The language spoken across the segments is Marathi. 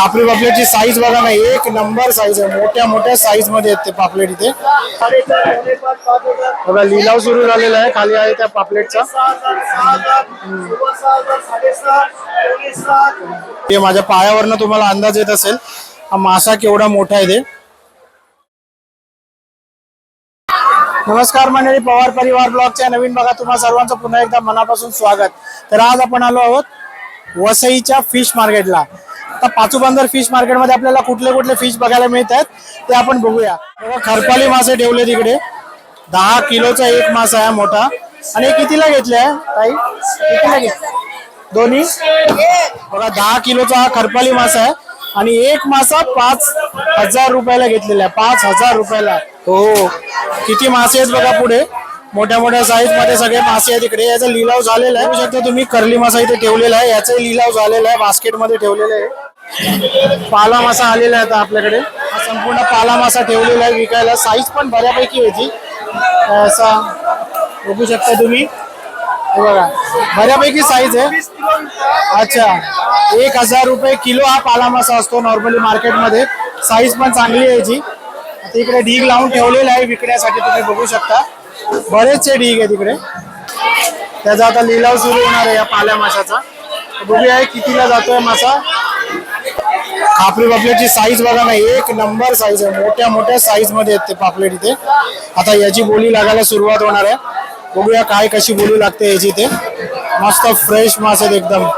पापलेट पापलेटची साईज बघा ना एक नंबर साईज आहे. मोठ्या मोठ्या साईजमध्ये आहेत ते पापलेट इथे. बघा लिलाव सुरू झालेला आहे. खाली आहे त्या पापलेटचा. ते माझ्या पायावरनं तुम्हाला अंदाज येत असेल. हा मासा केवढा मोठा आहे ते. नमस्कार मंडळी पवार परिवार ब्लॉगच्या नवीन बघा तुम्हाला सर्वांचं पुन्हा एकदा मनापासून स्वागत. तर आज आपण आलो आहोत वसईच्या फिश मार्केटला आता पाचूबंदर फिश मार्केटमध्ये आपल्याला कुठले कुठले फिश बघायला मिळतात ते आपण बघूया. बघा खरपाली मासे ठेवले तिकडे दहा किलोचा एक मासा आहे मोठा. आणि कितीला घेतलाय आहे ताई? कितीला घेत दोन्ही? बघा दहा किलोचा हा खरपाली मासा आहे. आणि एक मासा पाच हजार रुपयाला घेतलेला आहे पाच हजार रुपयाला. हो. किती मासे आहेत बघा पुढे? मोठ्या मोठ्या साईजमध्ये सगळे मासे आहेत इकडे. याचा लिलाव झालेला आहे. शकता तुम्ही कर्ली मासा इथे ठेवलेला आहे. याचा लिलाव झालेला आहे. बास्केटमध्ये ठेवलेला आहे. पाला मासा आलेला आहे आता आपल्याकडे. हा संपूर्ण पाला मासा ठेवलेला आहे विकायला. साईज पण बऱ्यापैकी होती असा बघू शकता तुम्ही. बघा बऱ्यापैकी साईज आहे. अच्छा एक हजार रुपये किलो हा पाला मासा असतो नॉर्मली मार्केटमध्ये साईज पण चांगली आहे याची. आता इकडे ढीग लावून ठेवलेला आहे विकण्यासाठी तुम्ही बघू शकता. बरेचसे ढीग आहे तिकडे. त्याचा आता लिलाव सुरू होणार आहे या पाल्या माशाचा. बघूया कितीला जातोय मासा. खापरी पापलेटची साईज बघा ना एक नंबर साईज आहे. मोठ्या मोठ्या साईजमध्ये येते ते पापलेट इथे. आता याची बोली लागायला सुरुवात होणार आहे. बघूया काय कशी बोली लागते याची ते मस्त फ्रेश मास आहेत एकदम.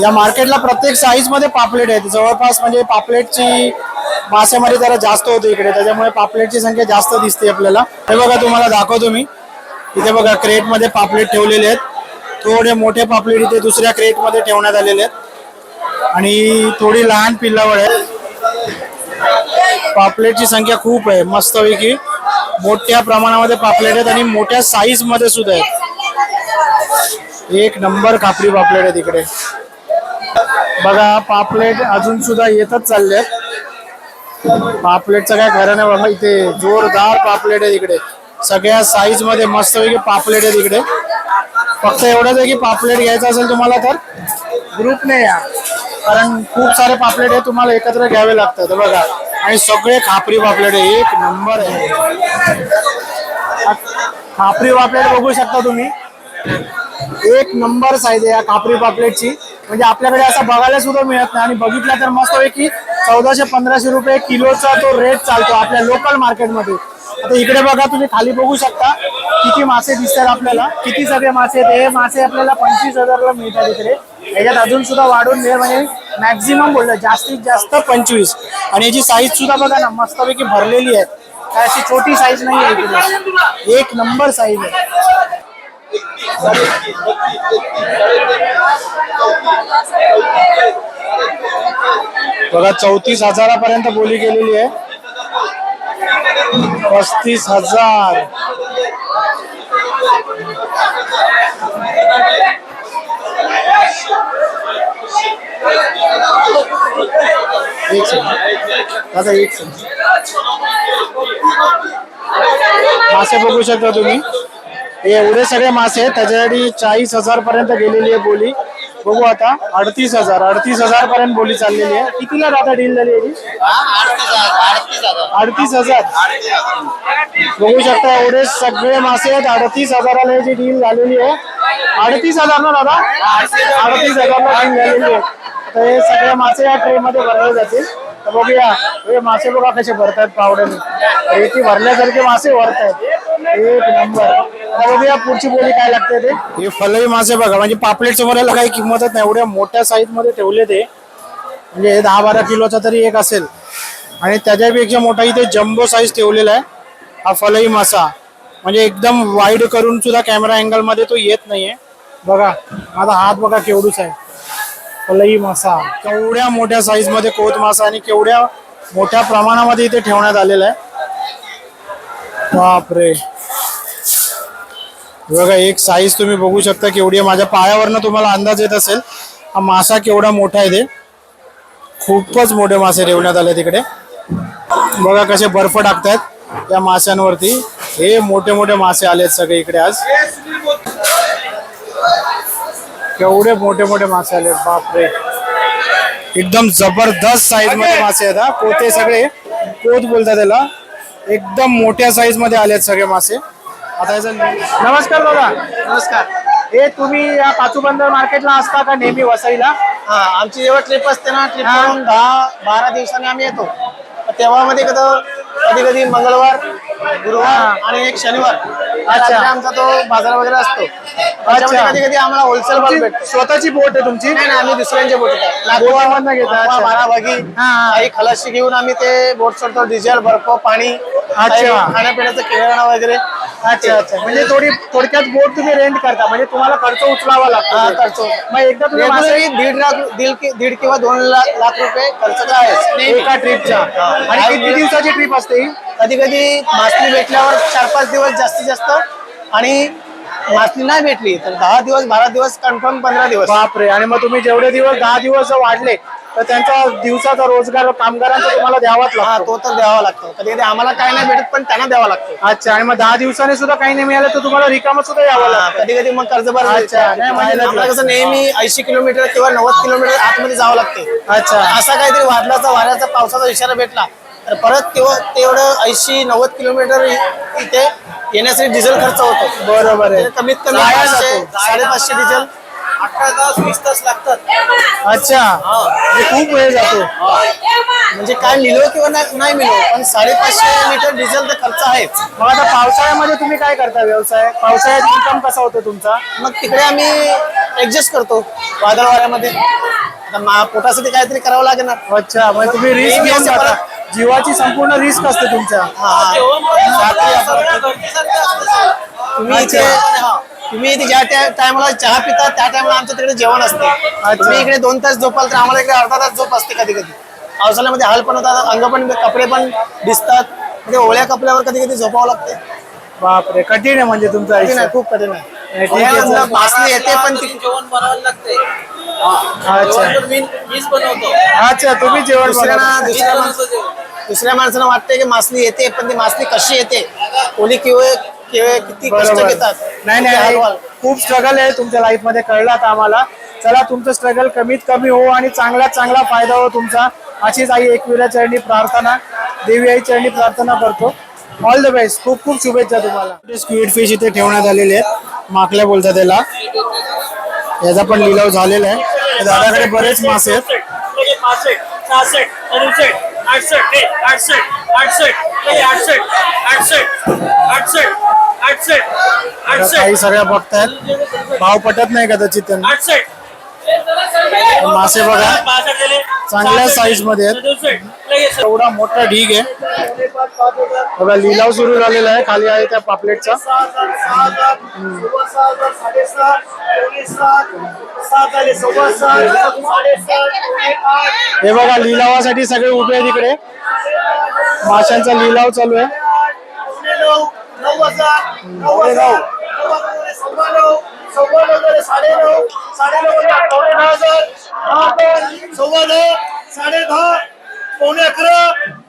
या मार्केटला प्रत्येक साईजमध्ये पापलेट आहेत जवळपास म्हणजे पापलेटची मासेमारी जरा जास्त होतो इकडे त्याच्यामुळे पापलेटची संख्या जास्त दिसते आपल्याला. हे बघा तुम्हाला दाखवतो मी. इथे बघा क्रेटमध्ये पापलेट ठेवलेले आहेत. थोडे मोठे पापलेट इथे दुसऱ्या क्रेटमध्ये ठेवण्यात आलेले आहेत. आणि थोडी लहान पिल्लावळ आहे. पापलेटची संख्या खूप आहे मस्तपैकी. मोठ्या प्रमाणामध्ये पापलेट आहेत आणि मोठ्या साईजमध्ये सुद्धा आहेत. एक नंबर खापरी पापलेट आहे तिकडे बघा पापलेट अजून सुद्धा येतच चालले पापलेटचं काय खरं नाही बाबा इथे जोरदार पापलेट आहे तिकडे सगळ्या साईजमध्ये मस्तपैकी पापलेट आहे तिकडे फक्त एवढंच आहे की पापलेट घ्यायचं असेल तुम्हाला तर ग्रुपने या. कारण खूप सारे पापलेट आहे तुम्हाला एकत्र घ्यावे लागतात. बघा. आणि सगळे खापरी पापलेट आहे. एक नंबर आहे. खापरी पापलेट बघू शकता तुम्ही. एक नंबर साईज आहे या खापरी पापलेटची. म्हणजे आपल्याकडे असं बघायला सुद्धा मिळत नाही. आणि बघितला तर मस्त आहे की चौदाशे पंधराशे रुपये किलोचा तो रेट चालतो आपल्या लोकल मार्केटमध्ये आता इकडे बघा तुम्ही खाली बघू शकता किती मासे दिसतात आपल्याला. किती सगळे मासे आहेत. हे मासे आपल्याला पंचवीस हजारला मिळतात इकडे. याच्यात अजून सुद्धा वाढून मिळेल म्हणजे मॅक्झिमम बोललं जास्तीत जास्त पंचवीस. आणि याची साईज सुद्धा बघा ना मस्तपैकी भरलेली आहे. काय अशी छोटी साईज नाही आहे इकडे. एक नंबर साईज आहे. बघा चौतीस हजारापर्यंत बोली गेलेली आहे. पस्तीस हजार. एक सेकंद एक मासे बघू शकता तुम्ही? हे एवढे सगळे मासे आहेत. त्याच्यासाठी चाळीस हजार पर्यंत गेलेली आहे बोली. बघू आता अडतीस हजार अडतीस हजार पर्यंत बोली चाललेली आहे. कितीला आता डील झाली अडतीस हजार. बघू शकता एवढे सगळे मासे आहेत. अडतीस हजाराला याची डील झालेली आहे. अडतीस हजार ना दादा? अडतीस हजारला डील झालेली आहे. तर हे सगळे मासे या ट्रे मध्ये भरले जातील. तर बघूया. हे मासे बघा कसे भरतायत पावड्याने रेती भरल्यासारखे मासे भरत आहेत एक नंबर. बघूया पुढची बोली काय लागते ते? हे फलई मासे बघा म्हणजे पापलेट समोर काही किंमतच नाही. एवढ्या मोठ्या साईजमध्ये ठेवले ते. म्हणजे हे दहा बारा किलोचा तरी एक असेल. आणि त्याच्यापेक्षा मोठा इथे जम्बो साईज ठेवलेला आहे. हा फलई मासा. म्हणजे एकदम वाईड करून सुद्धा कॅमेरा अँगलमध्ये तो येत नाहीये. बघा माझा हात बघा केवढूच आहे. फलई मासा. केवढ्या मोठ्या साईजमध्ये कोत मासा आणि केवढ्या मोठ्या प्रमाणामध्ये इथे ठेवण्यात आलेला आहे. बापरे. बघा एक साईज तुम्ही बघू शकता केवढी आहे. माझ्या पायावरनं तुम्हाला अंदाज येत असेल हा मासा केवढा मोठा आहे ते. खूपच मोठे मासे ठेवण्यात आले तिकडे. बघा कसे बर्फ टाकतायत या माशांवरती. हे मोठे मोठे मासे आलेत सगळे इकडे आज. केवढे मोठे मोठे मासे आले बापरे. एकदम जबरदस्त साईजमध्ये मासे आहेत हा. पोते सगळे. पोत बोलतात त्याला. एकदम मोठ्या साईजमध्ये आलेत सगळे मासे. आता नमस्कार दादा. नमस्कार हे तुम्ही या पाचूबंदर मार्केटला असता का नेहमी वसईला? हा आमची जेव्हा ट्रिप असते ना ट्रिप दहा बारा दिवसांनी आम्ही येतो. तेव्हा मध्ये कधी कधी मंगळवार गुरुवार आणि एक शनिवार. रात्री आमचा तो बाजार वगैरे असतो. त्याच्यामध्ये अच्छा. कधी कधी आम्हाला होलसेल भेटतो. स्वतःची बोट आहे तुमची? नाही नाही आम्ही दुसऱ्यांचे बोट बोटामधनं घेता, अच्छा. हा. काही खलाशी घेऊन आम्ही ते बोट सोडतो. डिझेल बर्फ पाणी काही खाण्यापिण्याचं किराणा वगैरे. अच्छा अच्छा. म्हणजे थोडी थोडक्यात बोट तुम्ही रेंट करता. म्हणजे तुम्हाला खर्च उचलावा लागतो. खर्च. मग एकदा तुम्ही मासे दीड लाख दीड कि- दीड किंवा दोन लाख लाख रुपये खर्च तर आहेच. एका ट्रिपचा आणि किती दिवसाची ट्रिप असते ही? कधी कधी मासली भेटल्यावर चार पाच दिवस जास्तीत जास्त आणि मासली नाही भेटली तर दहा दिवस बारा दिवस कन्फर्म पंधरा दिवस. बापरे आणि मग तुम्ही जेवढे दिवस दहा दिवस वाढले तर त्यांचा दिवसाचा रोजगार कामगारांचा तुम्हाला द्यावाच हा लागतो. तो तर द्यावा लागतो. कधी कधी आम्हाला काय नाही भेटत पण त्यांना द्यावा लागतो. अच्छा आणि मग दहा दिवसाने सुद्धा काही नाही मिळालं तर तुम्हाला रिकामं सुद्धा यावं लागतं. कधी कधी मग कर्जबार अच्छा, नाही म्हणजे आम्हाला. कसं नेहमी ऐंशी किलोमीटर किंवा नव्वद किलोमीटर आतमध्ये जावं लागते. अच्छा. असा काहीतरी वादळाचा वाऱ्याचा पावसाचा इशारा भेटला परत तेव्हा तेवढं ऐंशी नव्वद किलोमीटर इ- इथे येण्यासाठी डिझेल खर्च होतो. बरोबर आहे. कमीत कमी जाया पाचशे जातो. साडेपाचशे डिझेल अठरा तास वीस तास लागतात. अच्छा. म्हणजे खूप वेळ जातो. म्हणजे काय मिळो किंवा नाही नाही मिळो पण साडेपाचशे लिटर डिझेल तर खर्च आहेच. मग आता पावसाळ्यामध्ये तुम्ही काय करता व्यवसाय? पावसाळ्यात इन्कम कसा होतो तुमचा? मग तिकडे आम्ही ऍडजस्ट करतो वादळ वाऱ्यामध्ये आता मा- पोटासाठी काहीतरी करावं लागणार अच्छा म्हणजे तुम्ही रिस्क घेऊन जाता. जीवाची संपूर्ण रिस्क असते तुमच्या. हा. तुम्ही इथे हा. तुम्ही इथे ज्या त्या टायमाला चहा पिता त्या टायमाला आमच्या तिकडे जेवण असते. तुम्ही इकडे दोन तास झोपाल तर आम्हाला इकडे अर्धा तास झोप असते कधी कधी पावसाळ्यामध्ये हाल पण होतात अंग पण कपडे पण दिसतात. म्हणजे ओळ्या कपड्यावर कधी कधी झोपावं लागते. बापरे कठीण आहे म्हणजे तुमचं खूप कठीण आहे. मासली येते पण ती जेवण बनवायला लागतंय. अच्छा. मी मीच बनवतो. अच्छा तुम्ही जेवण दुसऱ्यांना. दुसऱ्या माणसं दुसऱ्या माणसाला वाटतंय की मासली येते पण ती मासली कशी येते? कोणी किंवा किंवा किती कष्ट बरोबर. घेतात? नाही किती नाही हालवाल. खूप स्ट्रगल आहे तुमच्या लाईफमध्ये कळलं आता आम्हाला. चला तुमचं स्ट्रगल कमीत कमी हो आणि चांगल्यात चांगला फायदा हो तुमचा. अशीच आई एकविरा चरणी प्रार्थना देवी आई चरणी प्रार्थना करतो. ऑल द बेस्ट खूप खूप शुभेच्छा तुम्हाला. स्क्वीड फिश इथे ठेवण्यात आलेले आहेत. माकल्या बोलतात त्याला. याचा पण लिलाव झालेला आहे. दादाकडे बरेच मासे आहेत. काही सगळ्या बघतायत. भाव पटत नाही कदाचित त्यांना. मासे बघा. चांगल्या size मध्ये आहेत. एवढा मोठा ढीग आहे बघा लिलाव सुरू झालेला आहे खाली आहे त्या पापलेटचा हे बघा लिलावासाठी सगळे उभे आहेत इकडे माशांचा लिलाव चालू आहे साडे दहा पावणे अकरा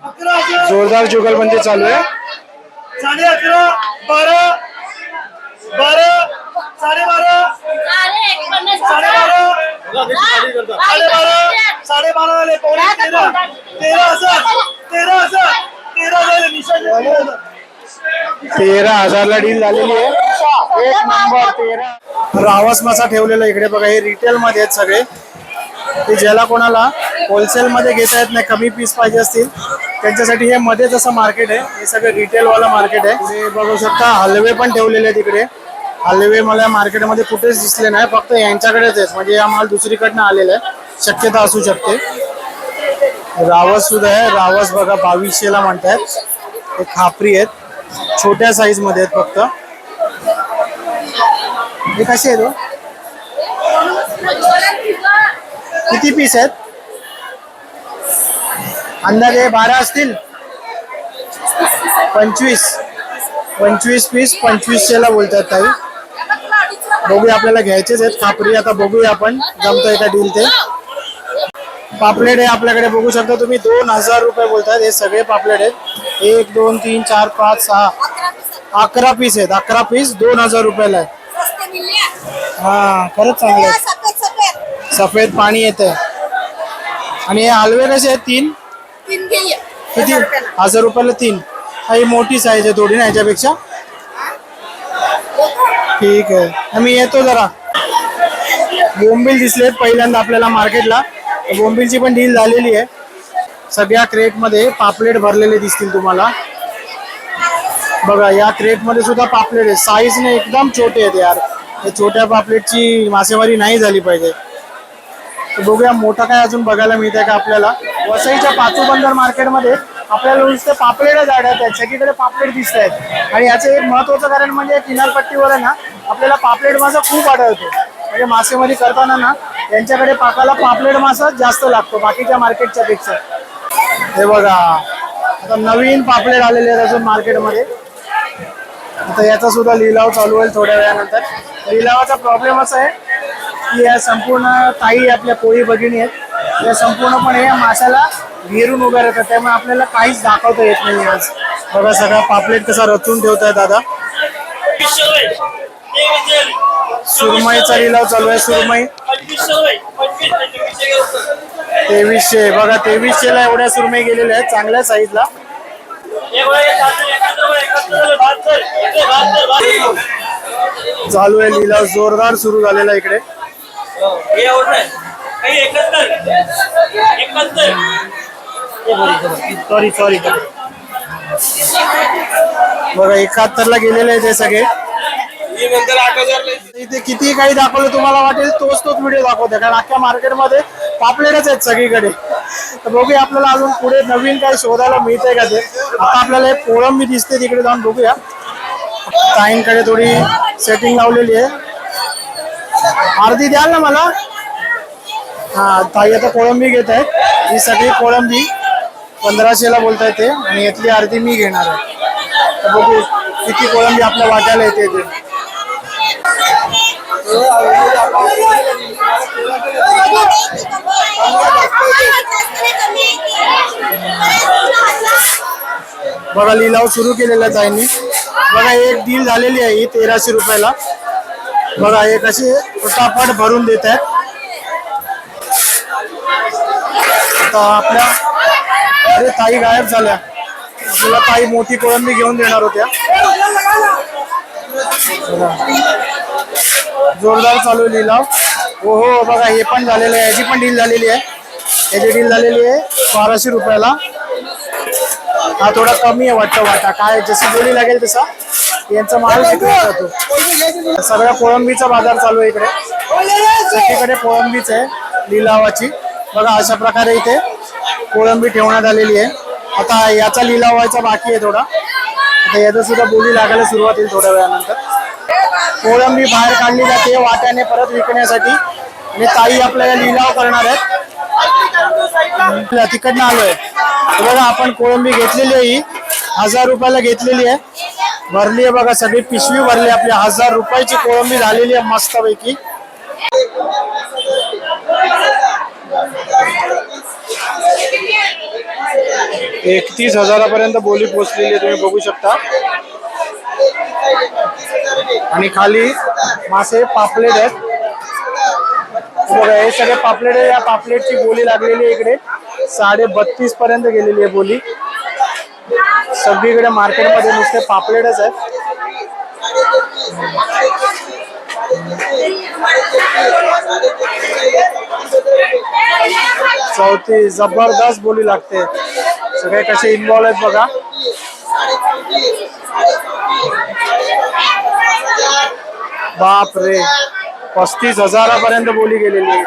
अकरा हजार. जोरदार जुगलबंदी चालू आहे. साडे अकरा बारा बारा साडे बारा साडे बारा साडे बारा साडे बारा झाले पावणे तेरा तेरा हजार तेरा हजार तेरा हजार. तेरा हजारला डील झालेली आहे. एक नंबर तेरा. रावस मासा ठेवलेला इकडे बघा हे रिटेल मध्ये आहेत सगळे. ते ज्याला कोणाला होलसेल मध्ये घेता येत नाही कमी पीस पाहिजे असतील त्यांच्यासाठी हे मध्येच असं मार्केट आहे. हे सगळं रिटेलवालं मार्केट आहे. हे बघू शकता हलवे पण ठेवलेले आहेत इकडे. हलवे मला मार्केटमध्ये कुठेच दिसले नाही फक्त यांच्याकडेच आहेत. म्हणजे हा माल दुसरीकडनं आलेला आहे. शक्यता असू शकते. रावस सुद्धा आहे. रावस बघा बावीसशेला म्हणतायत. हे खापरी आहेत. छोट्या साईजमध्ये आहेत फक्त. हे कसे आहेत हो? किती पीस आहेत? अंदाजे बारा असतील? पंचवीस. पंचवीस पीस पंचवीसशेला बोलतात ताई. बघूया आपल्याला घ्यायचेच आहेत. खापरी आता बघूया आपण. जमतोय का डील ते? पापलेट आहे आपल्याकडे बघू शकता तुम्ही. दोन हजार रुपये बोलतात. हे सगळे पापलेट आहेत. एक दोन तीन चार पाच सहा. अकरा पीस आहेत. अकरा पीस दोन हजार रुपयाला आहे. हा खरंच चांगलं आहे. सफेद पाणी येत आहे आणि हे हलवे कसे आहेत तीन. किती? हजार रुपयाला. तीन. हा, ही मोठी साईज आहे थोडी ना ह्याच्यापेक्षा. ठीक आहे. आम्ही येतो जरा. बोंबील दिसलेत पहिल्यांदा आपल्याला मार्केटला बोंबीलची पण डील झालेली आहे. सगळ्या क्रेटमध्ये पापलेट भरलेले दिसतील तुम्हाला. बघा या क्रेटमध्ये सुद्धा पापलेट आहे साईजने एकदम छोटे आहेत यार. या छोट्या पापलेटची मासेमारी नाही झाली पाहिजे. बघूया मोठा काय अजून बघायला मिळतंय का आपल्याला? वसईच्या पाचू बंदर मार्केटमध्ये आपल्याला नुसते पापलेटच आढळत आहेत. सगळीकडे पापलेट दिसत आहेत आणि याचं एक महत्वाचं कारण म्हणजे किनारपट्टीवर आहे ना आपल्याला पापलेट मासा खूप आढळतो. म्हणजे मासेमारी करताना ना यांच्याकडे पाकाला पापलेट मासा जास्त लागतो बाकीच्या मार्केटच्या पेक्षा. हे बघा आता नवीन पापलेट आलेले आहेत अजून मार्केटमध्ये. आता याचा सुद्धा लिलाव चालू होईल थोड्या वेळानंतर. लिलावाचा प्रॉब्लेम असा आहे की या संपूर्ण ताई आपल्या कोळी भगिनी आहेत. या संपूर्णपणे या माशाला घेरून उभ्या राहतात. त्यामुळे आपल्याला काहीच दाखवता येत नाही आज. बघा सगळा पापलेट कसा रचून ठेवताय दादा. सुरमईचा लिलाव चालू आहे सुरमई. तेवीसशे बघा तेवीसशे ला एवढ्या सुरमे गेलेल्या आहेत चांगल्या साईजला ला. चालू आहे लिलाव जोरदार सुरू झालेला आहे इकडे. सॉरी सॉरी बघा एकाहत्तर ला गेलेले आहेत हे सगळे. इथे किती काही दाखवलं तुम्हाला वाटेल तोच तोच व्हिडिओ दाखवते. कारण अख्ख्या मार्केटमध्ये पापलेटच आहेत सगळीकडे. तर बघूया आपल्याला अजून पुढे नवीन काही शोधायला मिळतंय का ते. आता आपल्याला एक कोळंबी दिसते तिकडे जाऊन बघूया. ताईंकडे थोडी सेटिंग लावलेली आहे. अर्धी द्याल ना मला? हा ताई आता कोळंबी घेत आहेत. ही सगळी कोळंबी. पंधराशेला बोलताय ते. आणि यातली अर्धी मी घेणार आहे. तर बघू किती कोळंबी आपल्या वाट्याला येते ते. बघा, लिलाव सुरू बघा, एक डील झालेली आहे ही, तेराशे रुपयाला. बघा, एक फटाफट भरून देत आपल्या, अरे, ताई गायब झाल्या. आपल्याला ताई मोठी कोळंबी घेऊन देणार. जोरदार चालू आहे लिलाव. हो हो बघा हे पण झालेलं आहे याची पण डील झालेली आहे. याची डील झालेली आहे बाराशे रुपयाला. हा थोडा कमी आहे वाटतं वाटा. काय जशी बोली लागेल तसा. यांचा माल विकला जातो. सगळ्या कोळंबीचा बाजार चालू आहे इकडे. सगळीकडे कोळंबीच आहे लिलावाची. बघा अशा प्रकारे इथे कोळंबी ठेवण्यात आलेली आहे. आता याचा लिलाव व्हायचा बाकी आहे थोडा. आता याचा सुद्धा बोली लागायला सुरुवात होईल थोड्या वेळानंतर. कोळंबी बाहेर काढली जाते वाट्याने परत विकण्यासाठी. आणि ताई आपल्याला लिलाव करणार आहेत. तिकडनं आलोय. बघा आपण कोळंबी घेतलेली आहे ही. हजार रुपयाला घेतलेली आहे. भरली आहे बघा सगळी पिशवी भरली आपली. हजार रुपयाची कोळंबी झालेली आहे मस्तपैकी. एकतीस हजारापर्यंत बोली पोचलेली आहे तुम्ही बघू शकता. आणि खाली मासे पापलेट आहेत. बघा हे सगळे पापलेट आहे. या पापलेटची बोली लागलेली आहे इकडे. साडे बत्तीस पर्यंत गेलेली आहे बोली. सगळीकडे मार्केटमध्ये नुसते पापलेटच आहेत. चौथी जबरदस्त बोली लागते. सगळे कसे इन्वॉल्व आहेत बघा. बाप रे पस्तीस हजारापर्यंत बोली गेलेली आहे.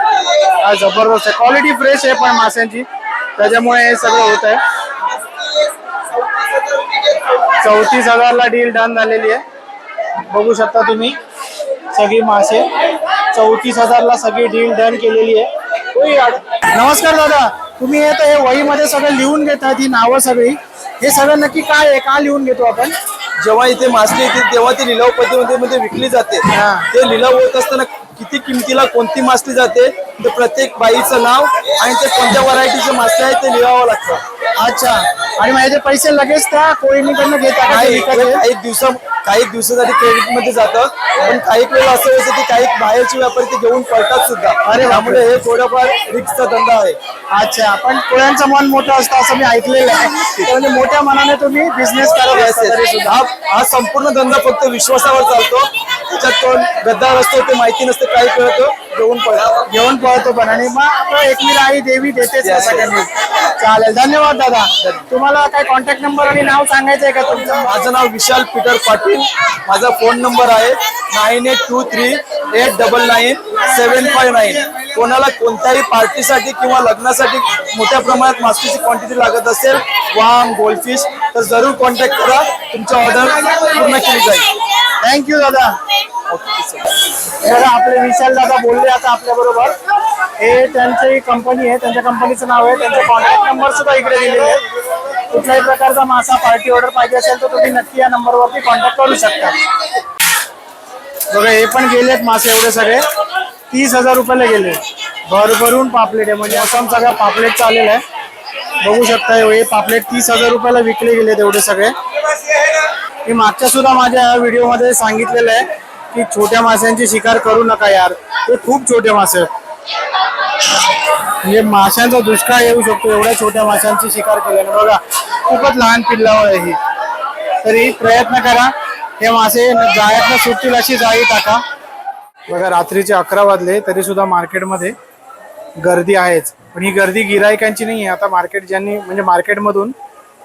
काय जबरदस्त आहे. क्वालिटी फ्रेश आहे पण माशांची. त्याच्यामुळे हे सगळं होत आहे. चौतीस हजारला डील डन झालेली आहे. बघू शकता तुम्ही सगळी मासे. चौतीस हजारला सगळी डील डन केलेली आहे. नमस्कार दादा. तुम्ही हे तर हे वहीमध्ये सगळं लिहून घेतात ही नावं सगळी. हे सगळं नक्की काय आहे? का लिहून घेतो आपण? जेव्हा इथे मासली येते तेव्हा ती लिलाव पद्धतीमध्ये मध्ये विकली जाते. ते लिलाव होत असताना किती किमतीला कोणती मासली जाते? ते प्रत्येक बाईचं नाव आणि ते कोणत्या व्हरायटीचे मासे आहेत ते लिहावं लागतं. अच्छा. आणि माझे पैसे लगेच त्या कोळीनीकडनं घेता का ते नाही, विकत आहे? एक- एक दिवसा काही दिवसासाठी क्रेडिटमध्ये जातं. पण काही वेळेला असं व्हायचं की काही बाहेरचे व्यापारी ते घेऊन पळतात सुद्धा. अरे त्यामुळे हे थोडंफार रिक्सचा धंदा आहे. अच्छा. पण कोळ्यांचं मन मोठं असतं असं मी ऐकलेलं आहे. तर म्हणजे मोठ्या मनाने तुम्ही बिझनेस करत Yes, असता yes. तरी सुद्धा. हा हा संपूर्ण धंदा फक्त विश्वासावर चालतो. त्याच्यात कोण गद्दार असतो ते माहिती नसते काही कळतं. घेऊन पळतो. घेऊन पळतो पण. आणि मग आपलं एकवीर आई देवी देतेच ना Yes, yes. सगळ्यांनी चालेल. धन्यवाद. दादा तुम्हाला काय कॉन्टॅक्ट नंबर आणि नाव सांगायचं आहे का तुमचं? माझं नाव विशाल पीटर पाटील. माझा फोन नंबर आहे nine eight two three eight double nine seven five nine कोणाला कोणत्याही पार्टीसाठी किंवा लग्नासाठी मोठ्या प्रमाणात मासळीची क्वांटिटी लागत असेल वाम गोल्डफिश तर जरूर कॉन्टॅक्ट करा. तुमची ऑर्डर पूर्ण केली जाईल. थँक्यू दादा. दादा आपले विशाल दादा बोलले आता आपल्या बरोबर. हे त्यांची कंपनी आहे त्यांच्या कंपनीचं नाव आहे त्यांचे कॉन्टॅक्ट नंबर सुद्धा इकडे दिलेले आहेत. कुठल्याही प्रकारचा मासा पार्टी ऑर्डर पाहिजे असेल तर तुम्ही नक्की या नंबरवरती कॉन्टॅक्ट करू शकता. बघा हे पण गेलेत मासे एवढे सगळे. तीस हजार रुपयाला गेले. भरभरून पापलेट आहे. म्हणजे असं सगळ्या पापलेट चालेल आहे. बघू शकता हे पापलेट तीस हजार रुपयाला विकले गेलेत एवढे सगळे. मी मागच्या सुद्धा माझ्या व्हिडिओमध्ये सांगितलेलं आहे की छोट्या माशांची शिकार करू नका यार. ते खूप छोटे मासे म्हणजे माशांचा दुष्काळ येऊ शकतो एवढ्या छोट्या माशांची शिकार केल्याने. बघा खूपच लहान पिल्लावर आहे ही. तरी प्रयत्न करा हे मासे जाळ्यातनं सुटतील अशी जाळी टाका. बघा रात्रीचे अकरा वाजले तरी सुद्धा मार्केटमध्ये गर्दी आहेच. पण ही गर्दी गिरायकांची नाही आहे आता मार्केट ज्यांनी म्हणजे मार्केटमधून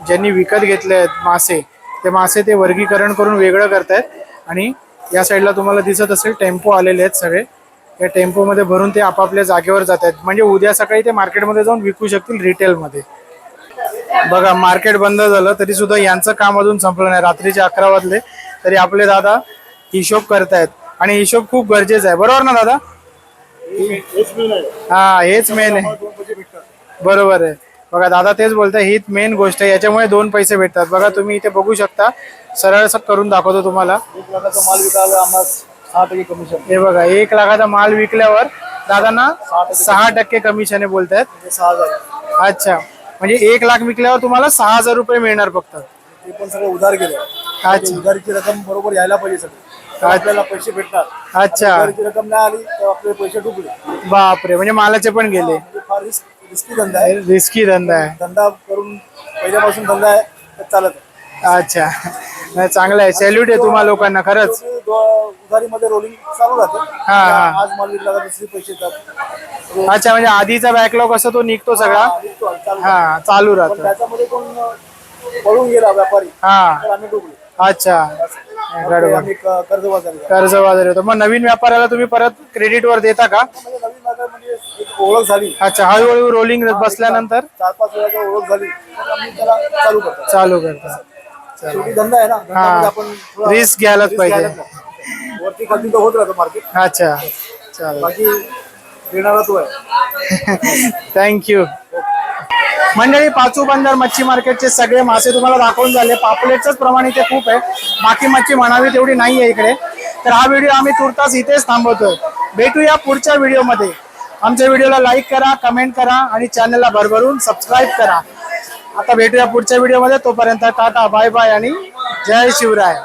ज्यांनी विकत घेतले आहेत मासे ते मासे ते वर्गीकरण करून वेगळं करतायत. आणि या साईडला तुम्हाला दिसत असेल टेम्पो आलेले आहेत सगळे. या टेम्पोमध्ये भरून ते आपापल्या जागेवर जात आहेत म्हणजे उद्या सकाळी ते मार्केटमध्ये जाऊन विकू शकतील रिटेलमध्ये बघा मार्केट बंद झालं तरी सुद्धा यांचं काम अजून संपलं नाही. रात्रीचे अकरा वाजले तरी आपले दादा हिशोब करतायत. आणि हिशोब खूप गरजेचा आहे. बरोबर ना दादा? हा हेच मेन आहे. बरोबर आहे. बघा दादा तेच बोलताय हीच मेन गोष्ट आहे. याच्यामुळे दोन पैसे भेटतात. बघा तुम्ही इथे बघू शकता. सरळ करून दाखवतो तुम्हाला. माल विकायला आम्हाला सहा टक्के कमिशन हे बघा एक लाखाचा माल विकल्यावर दादांना सहा टक्के कमिशन आहे बोलतायत. सहा हजार. अच्छा. म्हणजे एक लाख विकल्यावर तुम्हाला सहा हजार रुपये मिळणार फक्त. ते पण सगळं उधार गेलं. अच्छा. उधारीची रक्कम बरोबर यायला पाहिजे सगळी. आपल्याला पैसे भेटणार. अच्छा. उधारीची रक्कम नाही आली तर आपले पैसे डुबले. बापरे. म्हणजे मालाचे पण गेले. म्हणजे फार रिस्क रिस्की धंदा आहे. रिस्की धंदा आहे. धंदा करून पहिल्यापासून धंदा आहे तर चालत आहे. अच्छा. नाही चांगलं आहे. सॅल्यूट आहे तुम्हा लोकांना खरंच. शेवटी दो- उधारीमध्ये रोलिंग चालू राहते. हा, हा. आज माल विकला का दुसरे पैसे येतात. अच्छा म्हणजे आधीचा बॅकलॉग असं तो निघतो सगळा? विकतो, चालू हा चालू पण राहतो त्याच्यामध्ये कोण पळून गेला व्यापारी. हा. तर आम्ही डुबलो. अच्छा. मग ते गडबड आम्ही क- कर्जबाजारी झालो. कर्ज बाजार येतो मग नवीन व्यापाऱ्याला तुम्ही परत क्रेडिट वर देता का? म्हणजे नवीन बाजार म्हणजे ओळख झाली. अच्छा हळूहळू रोलिंग बसल्यानंतर? चार पाच वेळा जर ओळख झाली. तर आम्ही त्याला चालू करतो. चालू करता. शेवटी धंदा आहे ना धंद्यामध्ये आपण थोडा रिस्क घ्यायलाच risk पाहिजे. घ्यायलाच लागतो. वरती खाली तर होत राहतं मार्केट अच्छा. चालेल. बाकी देणारा तो आहे. थँक्यू मंडळी पाचू बंदर मच्छी मार्केटचे सगळे मासे तुम्हाला दाखवून झाले. पापलेटच प्रमाण इथे खूप आहे. बाकी मच्छी म्हणावी तेवढी नाही आहे इकडे. तर हा व्हिडिओ आम्ही तुर्तास इथेच थांबवतोय. भेटूया पुढच्या व्हिडिओमध्ये. आमच्या व्हिडिओला लाईक करा कमेंट करा आणि चॅनलला भरभरून सबस्क्राईब करा. आता भेटूया पुढच्या व्हिडिओमध्ये तोपर्यंत टाटा बाय बाय आणि जय शिवराय.